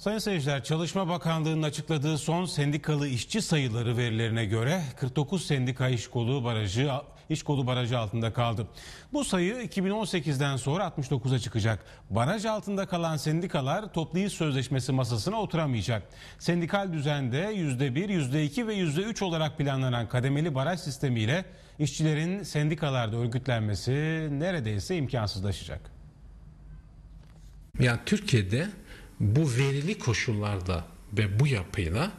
Sayın seyirciler, Çalışma Bakanlığı'nın açıkladığı son sendikalı işçi sayıları verilerine göre 49 sendika iş kolu barajı iş kolu barajı altında kaldı. Bu sayı 2018'den sonra 69'a çıkacak. Baraj altında kalan sendikalar toplu iş sözleşmesi masasına oturamayacak. Sendikal düzende %1, %2 ve %3 olarak planlanan kademeli baraj sistemiyle işçilerin sendikalarda örgütlenmesi neredeyse imkansızlaşacak. Yani Türkiye'de bu verili koşullarda ve bu yapıyla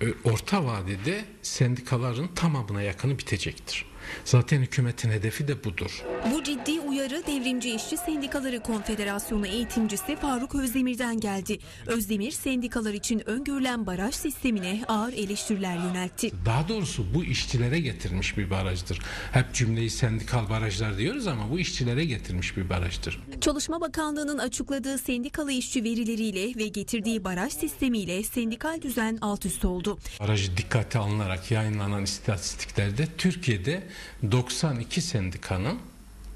e, orta vadede sendikaların tamamına yakını bitecektir. Zaten hükümetin hedefi de budur. Bu ciddi uyarı Devrimci İşçi Sendikaları Konfederasyonu eğitimcisi Faruk Özdemir'den geldi. Özdemir sendikalar için öngörülen baraj sistemine ağır eleştiriler yöneltti. Daha doğrusu bu işçilere getirmiş bir barajdır. Hep cümleyi sendikal barajlar diyoruz ama bu işçilere getirmiş bir barajdır. Çalışma Bakanlığı'nın açıkladığı sendikalı işçi verileriyle ve getirdiği baraj sistemiyle sendikal düzen alt üst oldu. Barajı dikkate alınarak yayınlanan istatistiklerde Türkiye'de 92 sendikanın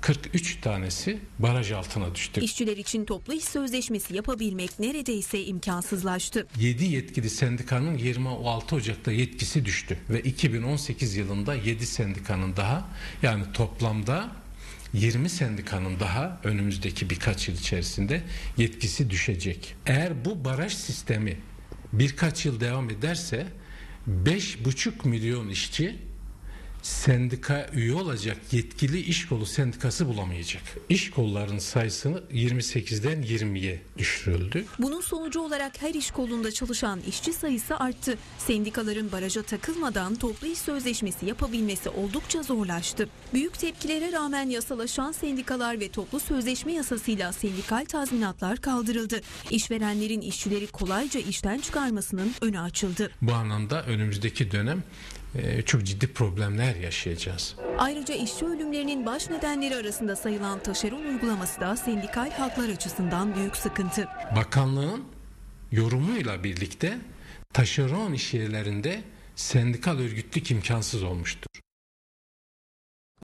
43 tanesi baraj altına düştü. İşçiler için toplu iş sözleşmesi yapabilmek neredeyse imkansızlaştı. 7 yetkili sendikanın 26 Ocak'ta yetkisi düştü ve 2018 yılında 7 sendikanın daha yani toplamda 20 sendikanın daha önümüzdeki birkaç yıl içerisinde yetkisi düşecek. Eğer bu baraj sistemi birkaç yıl devam ederse 5,5 milyon işçi sendika üye olacak yetkili iş kolu sendikası bulamayacak. İş kollarının sayısını 28'den 20'ye düşürüldü. Bunun sonucu olarak her iş kolunda çalışan işçi sayısı arttı. Sendikaların baraja takılmadan toplu iş sözleşmesi yapabilmesi oldukça zorlaştı. Büyük tepkilere rağmen yasalaşan sendikalar ve toplu sözleşme yasasıyla sendikal tazminatlar kaldırıldı. İşverenlerin işçileri kolayca işten çıkarmasının önü açıldı. Bu anlamda önümüzdeki dönem çok ciddi problemler yaşayacağız. Ayrıca işçi ölümlerinin baş nedenleri arasında sayılan taşeron uygulaması da sendikal haklar açısından büyük sıkıntı. Bakanlığın yorumuyla birlikte taşeron iş yerlerinde sendikal örgütlük imkansız olmuştu.